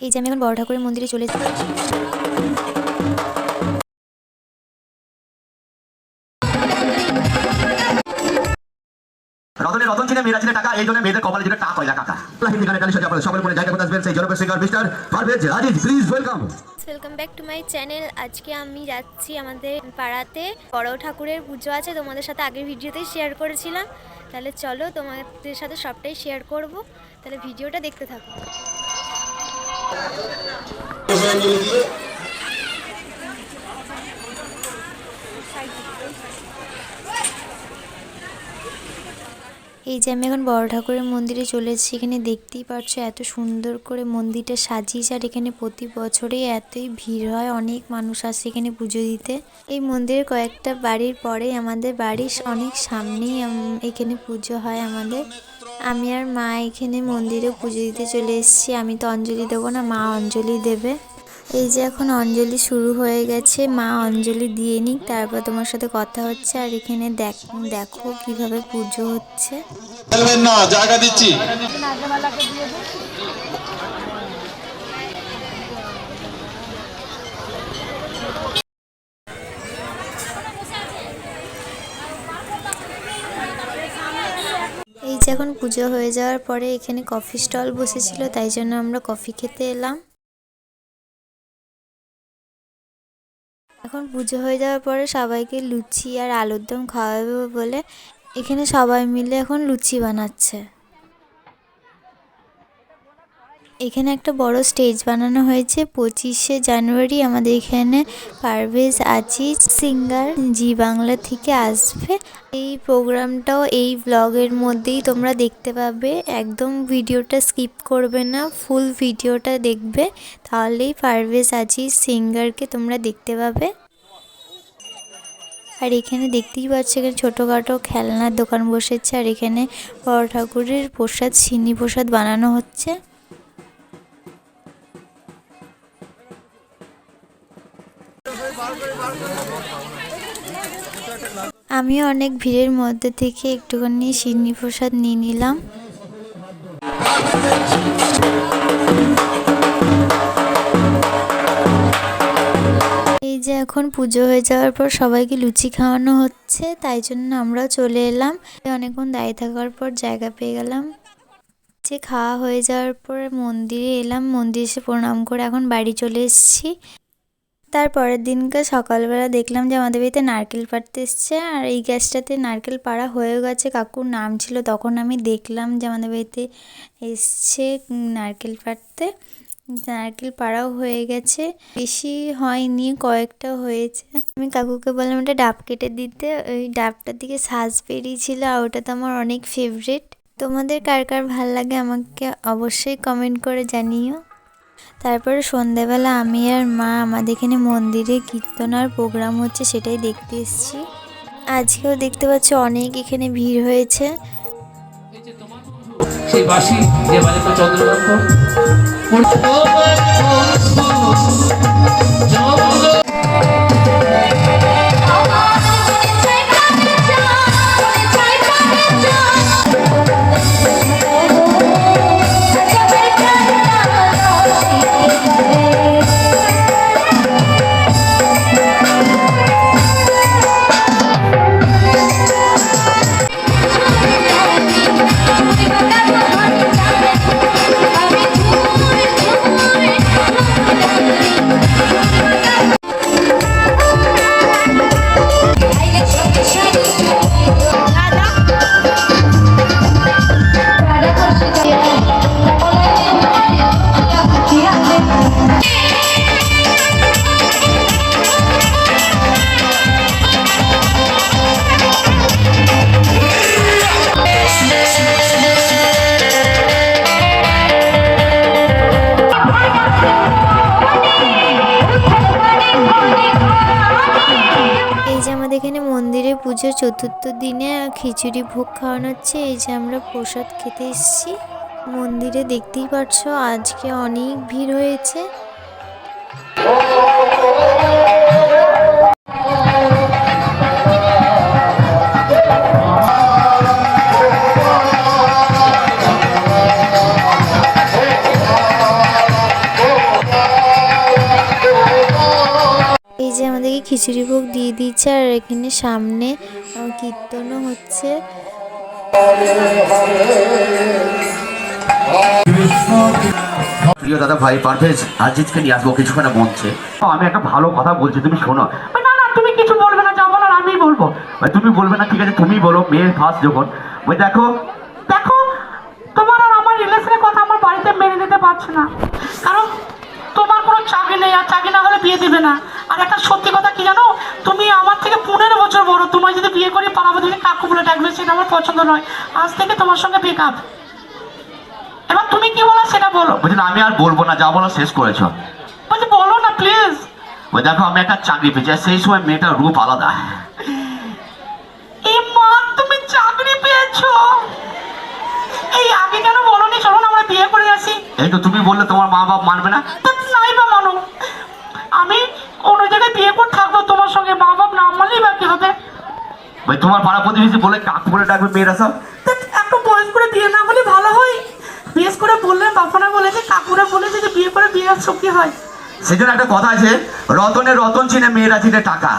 এই যে আমি এখন বড় ঠাকুরের মন্দিরে চলে এসেছি রতনের রতন ছিলেন মেয়েরা ছিলেন টাকা এই জন্য মেয়েদের কপালে যেটা টাকা হয় না কাকা হিন্দি গানে গালি সাথে সকলের মনে জায়গা করে আসবেন সেই জনপ্রিয় singer mister Parvez Aziz please welcome welcome back to my channel আজকে আমি যাচ্ছি আমাদের পাড়াতে। বড় ঠাকুরের পুজো আছে তোমাদের সাথে আগের ভিডিওতেই শেয়ার করেছিলাম। তাহলে চলো তোমাদের সাথে সবটাই শেয়ার করব। তাহলে ভিডিওটা দেখতে থাকো। এই যে আমি এখন বড় ঠাকুরের মন্দিরে চলে এসেছি এখানে দেখতেই পাচ্ছ এত সুন্দর করে মন্দিরটা সাজিয়েছে, আর এখানে প্রতি বছরেই এতই ভিড় হয়, অনেক মানুষ আসে এখানে পুজো দিতে। এই মন্দিরের কয়েকটা বাড়ির পরে আমাদের বাড়ির অনেক সামনেই এখানে পুজো হয় আমাদের। আমি আর মা এখানে মন্দিরে পুজো দিতে চলে এসেছি। আমি তো অঞ্জলি দেবো না মা অঞ্জলি দেবে। এই যে এখন অঞ্জলি শুরু হয়ে গেছে মা অঞ্জলি দিয়ে নিক তারপর তোমার সাথে কথা হচ্ছে। আর এখানে দেখ দেখো কীভাবে পুজো হচ্ছে। না জায়গা দিচ্ছি এই যে এখন পুজো হয়ে যাওয়ার পরে এখানে কফি স্টল বসেছিল, তাই জন্য আমরা কফি খেতে এলাম। এখন পুজো হয়ে যাওয়ার পরে সবাইকে লুচি আর আলুর দম খাওয়াবে বলে এখানে সবাই মিলে এখন লুচি বানাচ্ছে। এখানে একটা বড় স্টেজ বানানো হয়েছে। পঁচিশে জানুয়ারি আমাদের এখানে পারভেজ আজিজ, সিঙ্গার জি বাংলা থেকে আসবে। এই প্রোগ্রামটাও এই ব্লগের মধ্যেই তোমরা দেখতে পাবে। একদম ভিডিওটা স্কিপ করবে না, ফুল ভিডিওটা দেখবে। তাহলেই পারভেজ আজিজ, সিঙ্গারকে তোমরা দেখতে পাবে। আর এখানে দেখতেই পাচ্ছ, এখানে ছোটোখাটো খেলনার দোকান বসেছে। আর এখানে বড় ঠাকুরের প্রসাদ সিন্নি প্রসাদ বানানো হচ্ছে। আমিও অনেক ভিড়ের মধ্যে থেকে একটুখানি সিন্নি প্রসাদ নিয়ে নিলাম। এই যে এখন পুজো হয়ে যাওয়ার পর সবাইকে লুচি খাওয়ানো হচ্ছে, তাই জন্য আমরাও চলে এলাম। অনেকক্ষণ দাঁড়িয়ে থাকার পর জায়গা পেয়ে গেলাম। যে খাওয়া হয়ে যাওয়ার পর মন্দিরে এলাম, মন্দিরে এসে প্রণাম করে এখন বাড়ি চলে এসেছি। তারপরের দিনকে সকালবেলা দেখলাম যে আমাদের বাড়িতে নারকেল পাড়তে এসছে, আর এই গ্যাসটাতে নারকেল পাড়া হয়ে গেছে। কাকুর নাম ছিল, তখন আমি দেখলাম যে আমাদের বাড়িতে এসছে নারকেল পাড়তে। নারকেল পাড়াও হয়ে গেছে। বেশি হয়নি, কয়েকটা হয়েছে। আমি কাকুকে বললাম একটা ডাব কেটে দিতে। ওই ডাবটার দিকে সাজ বেরিয়েছিল, আর ওটা তো আমার অনেক ফেভারিট তোমাদের কার কার ভালো লাগে আমাকে অবশ্যই কমেন্ট করে জানিও। তারপরে সন্ধেবেলা আমি আর মা আমাদের এখানে মন্দিরে কীর্তন আর প্রোগ্রাম হচ্ছে সেটাই দেখতে এসেছি। আজকেও দেখতে পাচ্ছি অনেক এখানে ভিড় হয়েছে। সেই বাসি যে চতুর্থ দিনে খিচুড়ি ভোগ খাওয়ানো হচ্ছে। এই যে আমরা প্রসাদ খেতে এসেছি। মন্দিরে দেখতেই পাচ্ছ আজকে অনেক ভিড় হয়েছে। এই যে আমাদেরকে খিচুড়ি ভোগ দিয়ে দিয়েছে আর এখানে সামনে কীর্তনও হচ্ছে। প্রিয় দাদা, ভাই পারভেজ আজিজকে নিয়ে আসব কিছুক্ষণে মঞ্চে আমি একটা ভালো কথা বলছি, তুমি শোনো। না না, তুমি কিছু বলবে না, যা আমি বলব। তুমি বলবে না, ঠিক আছে, তুমি বলো, মেয়ে ফার্স্ট যখন। ওই দেখো দেখো, তোমার আর আমার রিলেশনের কথা আমার বাড়িতে মেনে নিতে পারছে না। কারণ তোমার কোনো চাকরি নেই, আর চাকরি না হলে বিয়ে দিবে না। আর একটা সত্যি কথা কি জানো? তুমি আমার থেকে পনেরো বছর বড় বলে ডাকবে সেটা আমার পছন্দ নয়। আজ থেকে তোমার সঙ্গে ব্রেকআপ এবার তুমি কি বলো সেটা বলো। বলছি না, আমি আর বলব না যা বলো শেষ করেছ। বলছি বলো না প্লিজ ওই দেখো আমি একটা চাকরি পেয়েছি আর সেই সময় মেয়েটার রূপ আলাদা। এই মা তুমি চাকরি পেয়েছ। এই আগে কেন বলনি? চলো না আমরা বিয়ে করে আসি। এই তো তুমি বললে তোমার মা বাপ মানবে না? তা নাই বা মানো। আমি অন্য জায়গায় বিয়ে করে থাকব তোমার সঙ্গে মা বাপ না মানলেই বা কি হবে? ভাই তোমার পাড়া প্রতিবেশী বলে কাকু বলে ডাকবে মেয়েরা সব? একটু বয়স করে বিয়ে না হলে ভালো হয়। বিয়েস করে বললে বাপনা বলেছে কাকুরা বলেছে যে বিয়ে করে বিয়ে সুখী হয়। সেই জন্য একটা কথা আছে রতনে রতন চিনে মেয়েরা চিনে টাকা।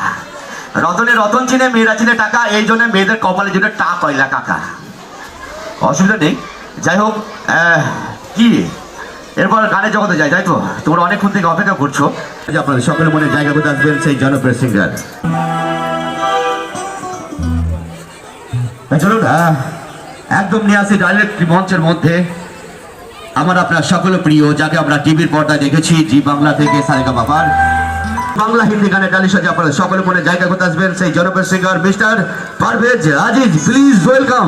রতনে রতন চিনে মেয়েরা চিনে টাকা এই জন্য মেয়েদের কপালে জুড়ে টা কয়লা কাকা। অসুবিধা নেই। যাই হোক কি? এরপর গানের জগতে যাই তাই তো? তোমরা অনেকক্ষণ থেকে অপেক্ষা করছ। আপনাদের সকলের মনে জায়গা করতে আসবেন সেই জনপ্রিয় সিঙ্গার চলুন একদম নিয়ে আসি ডাইরেক্ট মঞ্চের মধ্যে। আমার আপনার সকল প্রিয়, যাকে আমরা টিভির পর্দায় দেখেছি, জি বাংলা থেকে সারেগা বাবার। বাংলা হিন্দি গানে ডালির সাথে আপনারা সকলে মনে জায়গা করতে আসবেন সেই জনপ্রিয় singer mister Parvez Aziz please welcome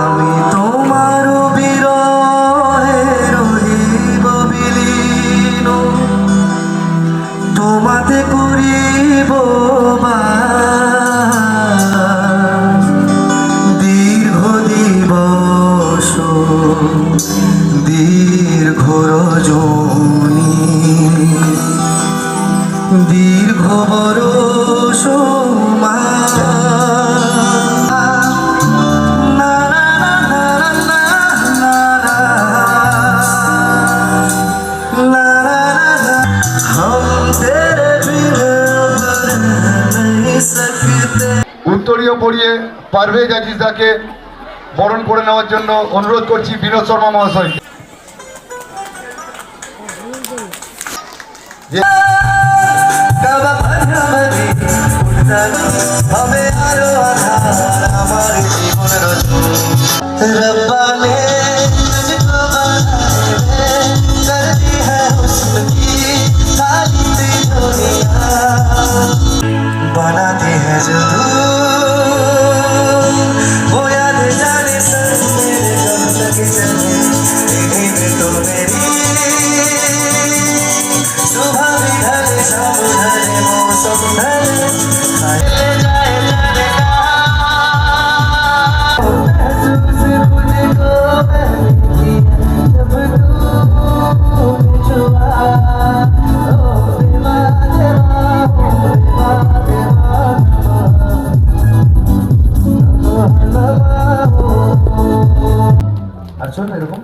আমি তোমার দীর্ঘ বড় উত্তরীয় পড়িয়ে পারভেজ আজিজাকে বরণ করে নেওয়ার জন্য অনুরোধ করছি বিনোদ শর্মা মহাশয় হবে রব্বা আছেন এরকম?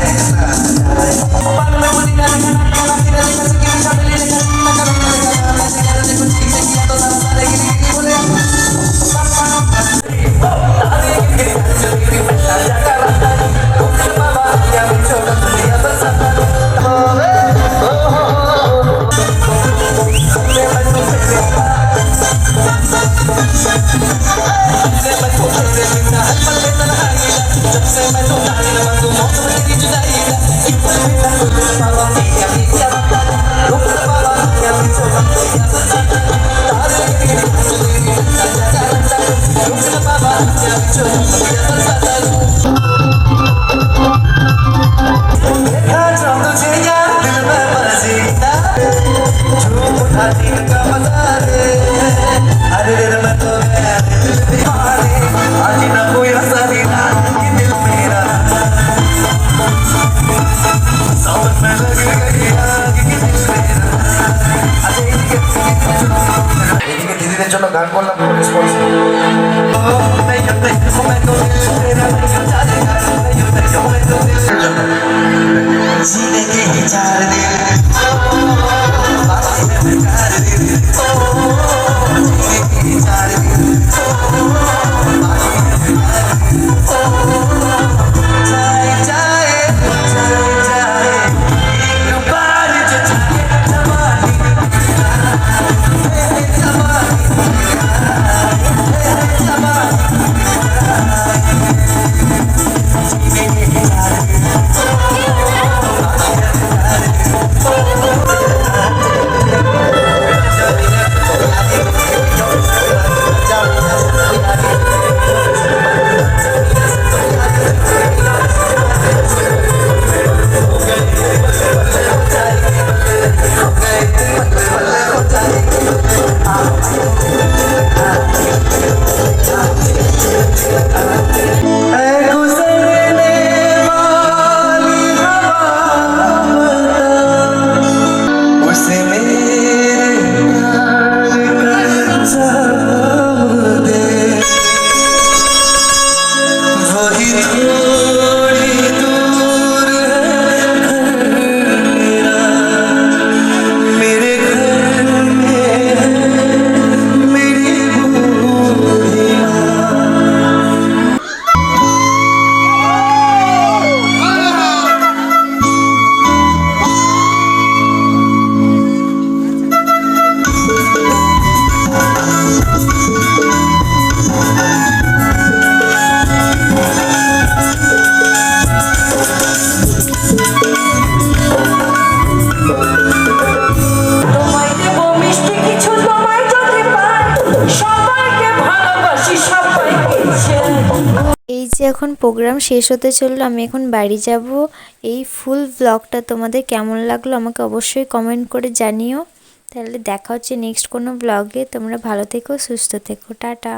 এখন প্রোগ্রাম শেষ হতে চলল, আমি এখন বাড়ি যাব। এই ফুল ব্লগটা তোমাদের কেমন লাগল আমাকে অবশ্যই কমেন্ট করে জানিও। তাহলে দেখা হচ্ছে নেক্সট কোনো ব্লগে তোমরা ভালো থেকো, সুস্থ থেকো। টাটা।